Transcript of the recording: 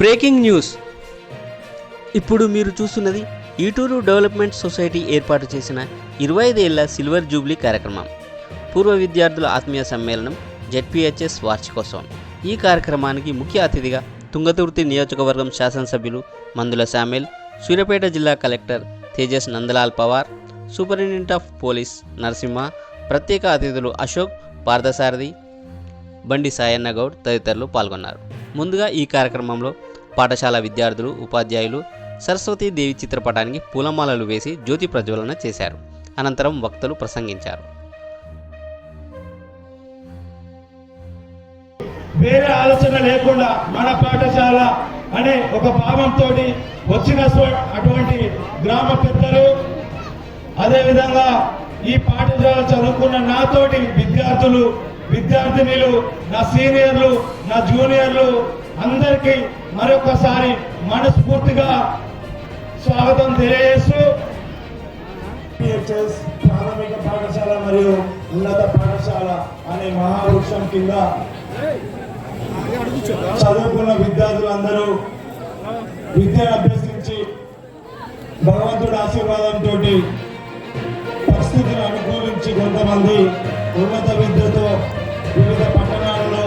Breaking news. ఇప్పుడు మీరు చూస్తున్నది ఈటూరు డెవలప్మెంట్ సొసైటీ ఏర్పాటు చేసిన ఇరవై ఐదేళ్ళ సిల్వర్ జూబ్లీ కార్యక్రమం. పూర్వ విద్యార్థుల ఆత్మీయ సమ్మేళనం జెడ్పీహెచ్ఎస్ వార్షికోత్సవం. ఈ కార్యక్రమానికి ముఖ్య అతిథిగా తుంగతుర్తి నియోజకవర్గం శాసనసభ్యులు మందుల శామ్యుల్ సూర్యాపేట జిల్లా collector Tejas Nandlal Pawar superintendent of police Narasimha ప్రత్యేక అతిథులు అశోక్ పార్థసారథి బండి సాయన్న గౌడ్ తదితరులు పాల్గొన్నారు. ముందుగా ఈ కార్యక్రమంలో పాఠశాల విద్యార్థులు ఉపాధ్యాయులు సరస్వతీదేవి చిత్రపటానికి పూలమాలలు వేసి జ్యోతి ప్రజ్వలన చేశారు. అనంతరం వక్తలు ప్రసంగించారు. వేరే ఆలోచన లేకుండా మన పాఠశాల అనే ఒక భావంతో వచ్చిన అటువంటి గ్రామ పెద్దలు అదేవిధంగా ఈ పాఠశాల చదువుకున్న నాతోటి విద్యార్థులు విద్యార్థినిలు నా సీనియర్లు నా జూనియర్లు అందరికీ మరొకసారి మనస్ఫూర్తిగా స్వాగతం తెలియజేస్తూ ప్రాథమిక పాఠశాల మరియు ఉన్నత పాఠశాల అనే మహావృక్షం కింద చదువుకున్న విద్యార్థులందరూ విద్యను అభ్యసించి భగవంతుడి ఆశీర్వాదంతో పరిస్థితిని అనుకూలించి కొంతమంది ఉన్నత విద్యతో వివిధ పట్టణాలలో